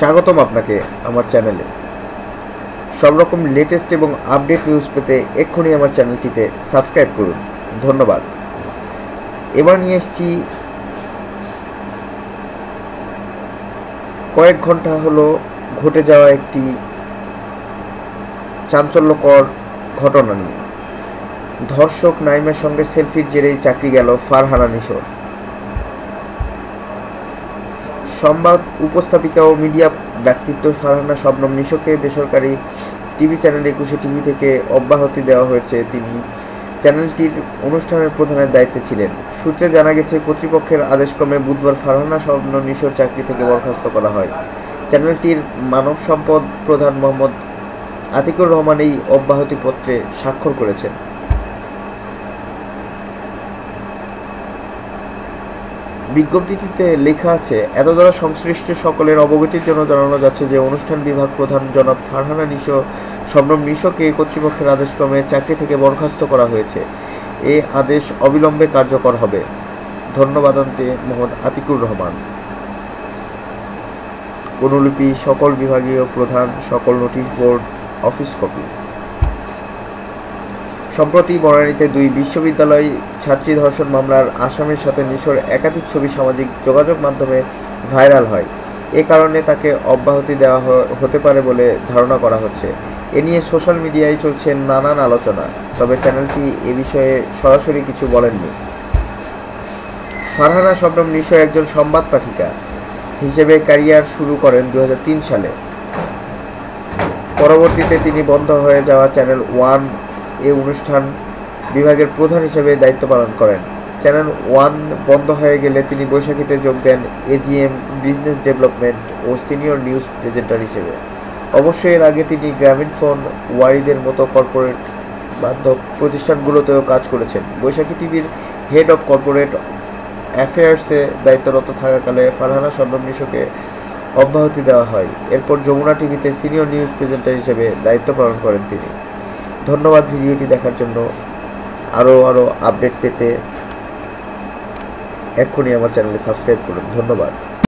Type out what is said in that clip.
স্বাগতম আপনাকে আমার চ্যানেলে। সব রকম লেটেস্ট এবং আপডেট নিউজ পেতে এক্ষুনি আমার চ্যানেলটিতে সাবস্ক্রাইব করুন। ধন্যবাদ। এবার নিয়ে এসেছি কয়েক ঘণ্টা হলো ঘটে যাওয়া একটি চাঞ্চল্যকর ঘটনা নিয়ে। ধর্ষক নাইমের সঙ্গে সেলফির জেরেই চাকরি গেল ফারহানা নিশোর। সংবাদ উপস্থাপিকা ও মিডিয়া ব্যক্তিত্ব ফারহানা শবনম নিশোকে বেসরকারি টিভি চ্যানেল একুশে টিভি থেকে অব্যাহতি দেওয়া হয়েছে। তিনি চ্যানেলটির অনুষ্ঠানের প্রধানের দায়িত্বে ছিলেন। সূত্রে জানা গেছে, কর্তৃপক্ষের আদেশক্রমে বুধবার ফারহানা স্বপ্ন নিশোর চাকরি থেকে বরখাস্ত করা হয়। চ্যানেলটির মানব সম্পদ প্রধান মোহাম্মদ আতিকুর রহমান এই অব্যাহতি পত্রে স্বাক্ষর করেছেন। বিজ্ঞপ্তিটিতে লেখা আছে, এত দ্বারা সংশ্লিষ্ট সকলের অবগতির জন্য জানানো যাচ্ছে যে অনুষ্ঠান বিভাগ প্রধান জনাব ফারহানা নিশো শবনম নিশোকে কর্তৃপক্ষের আদেশক্রমে চাকরি থেকে বরখাস্ত করা হয়েছে। এ আদেশ অবিলম্বে কার্যকর হবে। ধন্যবাদ আনতে মোহাম্মদ আতিকুর রহমান। অনুলিপি, সকল বিভাগীয় প্রধান, সকল নোটিশ বোর্ড, অফিস কপি। সম্প্রতি বনানীতে দুই বিশ্ববিদ্যালয় ছাত্রী ধর্ষণ মামলার আসামির সাথে নিশোর একাধিক ছবি সামাজিক যোগাযোগ মাধ্যমে ভাইরাল হয়। এ কারণে তাকে অব্যাহতি দেওয়া হতে পারে বলে ধারণা করা হচ্ছে। এ নিয়ে সোশ্যাল মিডিয়ায় চলছে নানান আলোচনা, তবে চ্যানেলটি এ বিষয়ে সরাসরি কিছু বলেননি। ফারহানা শবনম নিশো একজন সংবাদ পাঠিকা হিসেবে ক্যারিয়ার শুরু করেন দু হাজার তিন সালে। পরবর্তীতে তিনি বন্ধ হয়ে যাওয়া চ্যানেল ওয়ান এ অনুষ্ঠান বিভাগের প্রধান হিসেবে দায়িত্ব পালন করেন। চ্যানেল ওয়ান বন্ধ হয়ে গেলে তিনি বৈশাখীতে যোগ দেন এজিএম বিজনেস ডেভেলপমেন্ট ও সিনিয়র নিউজ প্রেজেন্টার হিসেবে। অবশ্য এর আগে তিনি গ্রামীণ ফোন, ওয়ারিদের মতো কর্পোরেট বান্ধব প্রতিষ্ঠানগুলোতেও কাজ করেছেন। বৈশাখী টিভির হেড অফ কর্পোরেট অ্যাফেয়ার্সে দায়িত্বরত থাকাকালে ফারহানা শবনম নিশোকে অব্যাহতি দেওয়া হয়। এরপর যমুনা টিভিতে সিনিয়র নিউজ প্রেজেন্টার হিসেবে দায়িত্ব পালন করেন তিনি। ধন্যবাদ ভিডিওটি দেখার জন্য। আরও আরও আপডেট পেতে এক্ষুনি আমার চ্যানেলে সাবস্ক্রাইব করুন। ধন্যবাদ।